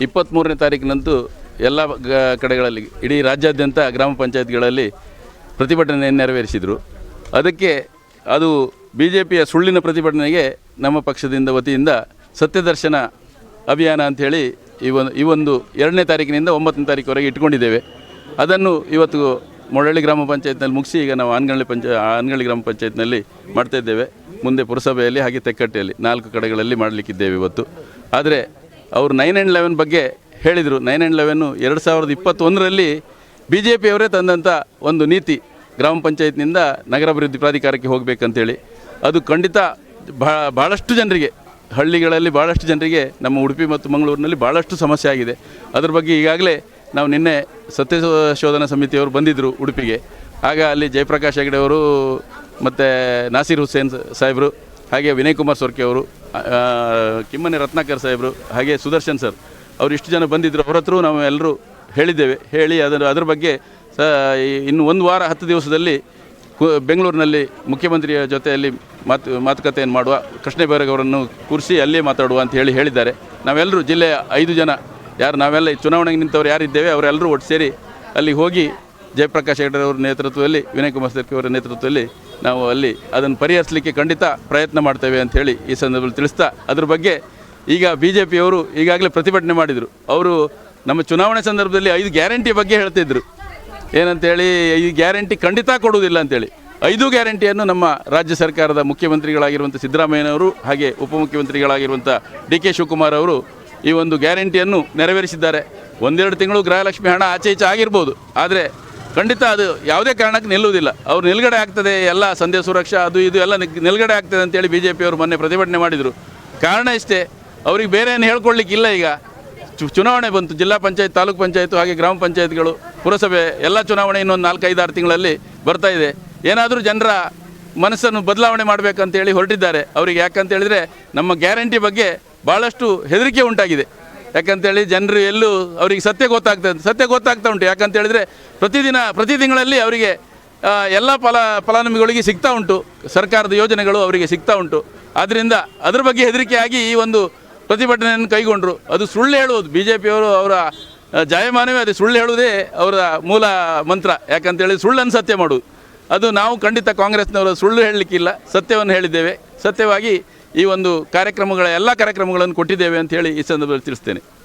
ಇಪ್ಪತ್ತ್ಮೂರನೇ ತಾರೀಕಿನಂದು ಎಲ್ಲ ಗ- ಕಡೆಗಳಲ್ಲಿ, ಇಡೀ ರಾಜ್ಯಾದ್ಯಂತ ಗ್ರಾಮ ಪಂಚಾಯತ್ಗಳಲ್ಲಿ ಪ್ರತಿಭಟನೆಯನ್ನು ನೆರವೇರಿಸಿದರು. ಅದಕ್ಕೆ ಅದು ಬಿ ಜೆ ಪಿಯ ಸುಳ್ಳಿನ ಪ್ರತಿಭಟನೆಗೆ ನಮ್ಮ ಪಕ್ಷದಿಂದ ವತಿಯಿಂದ ಸತ್ಯದರ್ಶನ ಅಭಿಯಾನ ಅಂಥೇಳಿ ಈ ಒಂದು ಈ ಒಂದು ಎರಡನೇ ತಾರೀಕಿನಿಂದ ಒಂಬತ್ತನೇ ತಾರೀಕುವರೆಗೆ ಇಟ್ಕೊಂಡಿದ್ದೇವೆ. ಅದನ್ನು ಇವತ್ತು ಮೊಳಳ್ಳಿ ಗ್ರಾಮ ಪಂಚಾಯತ್ನಲ್ಲಿ ಮುಗಿಸಿ ಈಗ ನಾವು ಆನಗಳ್ಳಿ ಪಂಚ, ಆನಗಳ್ಳಿ ಗ್ರಾಮ ಪಂಚಾಯತ್ನಲ್ಲಿ ಮಾಡ್ತಾ ಇದ್ದೇವೆ. ಮುಂದೆ ಪುರಸಭೆಯಲ್ಲಿ ಹಾಗೆ ತೆಕ್ಕಟ್ಟೆಯಲ್ಲಿ ನಾಲ್ಕು ಕಡೆಗಳಲ್ಲಿ ಮಾಡಲಿಕ್ಕಿದ್ದೇವೆ ಇವತ್ತು. ಆದರೆ ಅವರು ನೈನ್ ಆ್ಯಂಡ್ ಲೆವೆನ್ ಬಗ್ಗೆ ಹೇಳಿದರು. ನೈನ್ ಆ್ಯಂಡ್ ಲೆವೆನ್ನು ಎರಡು ಸಾವಿರದ ಇಪ್ಪತ್ತೊಂದರಲ್ಲಿ ಬಿ ಜೆ ಪಿಯವರೇ ತಂದಂಥ ಒಂದು ನೀತಿ ಗ್ರಾಮ ಪಂಚಾಯತ್ನಿಂದ ನಗರಾಭಿವೃದ್ಧಿ ಪ್ರಾಧಿಕಾರಕ್ಕೆ ಹೋಗಬೇಕಂತೇಳಿ. ಅದು ಖಂಡಿತ ಭಾಳ ಭಾಳಷ್ಟು ಜನರಿಗೆ, ಹಳ್ಳಿಗಳಲ್ಲಿ ಭಾಳಷ್ಟು ಜನರಿಗೆ, ನಮ್ಮ ಉಡುಪಿ ಮತ್ತು ಮಂಗಳೂರಿನಲ್ಲಿ ಭಾಳಷ್ಟು ಸಮಸ್ಯೆ ಆಗಿದೆ. ಅದ್ರ ಬಗ್ಗೆ ಈಗಾಗಲೇ ನಾವು ನಿನ್ನೆ ಸತ್ಯ ಶೋಧನಾ ಸಮಿತಿಯವರು ಬಂದಿದ್ದರು ಉಡುಪಿಗೆ. ಆಗ ಅಲ್ಲಿ ಜಯಪ್ರಕಾಶ್ ಹೆಗಡೆಯವರು ಮತ್ತು ನಾಸೀರ್ ಹುಸೇನ್ ಸಾಹೇಬರು ಹಾಗೆ ವಿನಯ್ ಕುಮಾರ್ ಸೊರ್ಕೆ ಅವರು ಕಿಮ್ಮನೆ ರತ್ನಾಕರ್ ಸಾಹೇಬರು, ಹಾಗೆ ಸುದರ್ಶನ್ ಸರ್, ಅವರು ಇಷ್ಟು ಜನ ಬಂದಿದ್ದರು ಅವ್ರ ಹತ್ರ ನಾವು ಎಲ್ಲರೂ ಹೇಳಿದ್ದೇವೆ, ಹೇಳಿ ಅದರ ಅದ್ರ ಬಗ್ಗೆ ಸ ಇನ್ನು ಒಂದು ವಾರ ಹತ್ತು ದಿವಸದಲ್ಲಿ ಬೆಂಗಳೂರಿನಲ್ಲಿ ಮುಖ್ಯಮಂತ್ರಿಯ ಜೊತೆಯಲ್ಲಿ ಮಾತು, ಮಾತುಕತೆಯನ್ನು ಮಾಡುವ ಕೃಷ್ಣ ಅವರನ್ನು ಕೂರಿಸಿ ಅಲ್ಲೇ ಮಾತಾಡುವ ಅಂತ ಹೇಳಿ ಹೇಳಿದ್ದಾರೆ. ನಾವೆಲ್ಲರೂ ಜಿಲ್ಲೆಯ ಐದು ಜನ, ಯಾರು, ನಾವೆಲ್ಲ ಚುನಾವಣೆಗೆ ನಿಂತವ್ರು ಯಾರಿದ್ದೇವೆ, ಅವರೆಲ್ಲರೂ ಒಟ್ಟು ಸೇರಿ ಅಲ್ಲಿ ಹೋಗಿ ಜಯಪ್ರಕಾಶ್ ಹೆಗಡೆ ಅವರ ನೇತೃತ್ವದಲ್ಲಿ, ವಿನಯ್ ಕುಮಾರ್ ಸರ್ಕಿ ಅವರ ನೇತೃತ್ವದಲ್ಲಿ ನಾವು ಅಲ್ಲಿ ಅದನ್ನು ಪರಿಹರಿಸಲಿಕ್ಕೆ ಖಂಡಿತ ಪ್ರಯತ್ನ ಮಾಡ್ತೇವೆ ಅಂತ ಹೇಳಿ ಈ ಸಂದರ್ಭದಲ್ಲಿ ತಿಳಿಸ್ತಾ, ಅದ್ರ ಬಗ್ಗೆ ಈಗ ಬಿ ಜೆ ಪಿಯವರು ಈಗಾಗಲೇ ಪ್ರತಿಭಟನೆ ಮಾಡಿದರು. ಅವರು ನಮ್ಮ ಚುನಾವಣೆ ಸಂದರ್ಭದಲ್ಲಿ ಐದು ಗ್ಯಾರಂಟಿ ಬಗ್ಗೆ ಹೇಳ್ತಿದ್ರು. ಏನಂತೇಳಿ, ಈ ಗ್ಯಾರಂಟಿ ಖಂಡಿತ ಕೊಡುವುದಿಲ್ಲ ಅಂತೇಳಿ. ಐದು ಗ್ಯಾರಂಟಿಯನ್ನು ನಮ್ಮ ರಾಜ್ಯ ಸರ್ಕಾರದ ಮುಖ್ಯಮಂತ್ರಿಗಳಾಗಿರುವಂಥ ಸಿದ್ದರಾಮಯ್ಯನವರು ಹಾಗೆ ಉಪಮುಖ್ಯಮಂತ್ರಿಗಳಾಗಿರುವಂಥ ಡಿ ಕೆ ಶಿವಕುಮಾರ್ ಅವರು ಈ ಒಂದು ಗ್ಯಾರಂಟಿಯನ್ನು ನೆರವೇರಿಸಿದ್ದಾರೆ. ಒಂದೆರಡು ತಿಂಗಳು ಗೃಹಲಕ್ಷ್ಮಿ ಹಣ ಆಚೆ ಈಚೆ ಆಗಿರ್ಬೋದು. ಆದರೆ ಖಂಡಿತ ಅದು ಯಾವುದೇ ಕಾರಣಕ್ಕೆ ನಿಲ್ಲುವುದಿಲ್ಲ. ಅವ್ರು ನಿಲುಗಡೆ ಆಗ್ತದೆ, ಎಲ್ಲ ಸಂಧ್ಯ ಸುರಕ್ಷಾ ಅದು ಇದು ಎಲ್ಲ ನಿಲುಗಡೆ ಆಗ್ತದೆ ಅಂತೇಳಿ ಬಿ ಜೆ ಪಿಯವರು ಮೊನ್ನೆ ಪ್ರತಿಭಟನೆ ಮಾಡಿದರು. ಕಾರಣ ಇಷ್ಟೇ, ಅವ್ರಿಗೆ ಬೇರೆ ಏನು ಹೇಳ್ಕೊಳ್ಲಿಕ್ಕಿಲ್ಲ ಈಗ. ಚುನಾವಣೆ ಬಂತು, ಜಿಲ್ಲಾ ಪಂಚಾಯತ್, ತಾಲೂಕು ಪಂಚಾಯತ್, ಹಾಗೆ ಗ್ರಾಮ ಪಂಚಾಯತ್ಗಳು, ಪುರಸಭೆ, ಎಲ್ಲ ಚುನಾವಣೆ ಇನ್ನೊಂದು ಆರು ತಿಂಗಳಲ್ಲಿ ಬರ್ತಾ ಇದೆ. ಏನಾದರೂ ಜನರ ಮನಸ್ಸನ್ನು ಬದಲಾವಣೆ ಮಾಡಬೇಕಂತೇಳಿ ಹೊರಟಿದ್ದಾರೆ. ಅವರಿಗೆ ಯಾಕಂತ ಹೇಳಿದರೆ ನಮ್ಮ ಗ್ಯಾರಂಟಿ ಬಗ್ಗೆ ಭಾಳಷ್ಟು ಹೆದರಿಕೆ ಉಂಟಾಗಿದೆ. ಯಾಕಂತೇಳಿ ಜನರು ಎಲ್ಲೂ ಅವರಿಗೆ ಸತ್ಯ ಗೊತ್ತಾಗ್ತದೆ ಸತ್ಯ ಗೊತ್ತಾಗ್ತಾ ಉಂಟು. ಯಾಕಂತ ಹೇಳಿದರೆ ಪ್ರತಿದಿನ ಪ್ರತಿ ತಿಂಗಳಲ್ಲಿ ಅವರಿಗೆ ಎಲ್ಲ ಫಲ, ಫಲಾನುಭವಿಗಳಿಗೆ ಸಿಗ್ತಾ ಉಂಟು. ಸರ್ಕಾರದ ಯೋಜನೆಗಳು ಅವರಿಗೆ ಸಿಗ್ತಾ ಉಂಟು. ಆದ್ದರಿಂದ ಅದ್ರ ಬಗ್ಗೆ ಹೆದರಿಕೆಯಾಗಿ ಈ ಒಂದು ಪ್ರತಿಭಟನೆಯನ್ನು ಕೈಗೊಂಡರು. ಅದು ಸುಳ್ಳು ಹೇಳುವುದು. ಬಿ ಜೆ ಪಿಯವರು ಅವರ ಜಾಯಮಾನವೇ ಅದು. ಸುಳ್ಳು ಹೇಳುವುದೇ ಅವರ ಮೂಲ ಮಂತ್ರ. ಯಾಕಂತೇಳಿ ಸುಳ್ಳನ್ನು ಸತ್ಯ ಮಾಡುವುದು. ಅದು ನಾವು ಖಂಡಿತ ಕಾಂಗ್ರೆಸ್ನವರು ಸುಳ್ಳು ಹೇಳಲಿಕ್ಕಿಲ್ಲ. ಸತ್ಯವನ್ನು ಹೇಳಿದ್ದೇವೆ. ಸತ್ಯವಾಗಿ ಈ ಒಂದು ಕಾರ್ಯಕ್ರಮಗಳ ಎಲ್ಲ ಕಾರ್ಯಕ್ರಮಗಳನ್ನು ಕೊಟ್ಟಿದ್ದೇವೆ ಅಂತ ಹೇಳಿ ಈ ಸಂದರ್ಭದಲ್ಲಿ ತಿಳಿಸ್ತೇನೆ.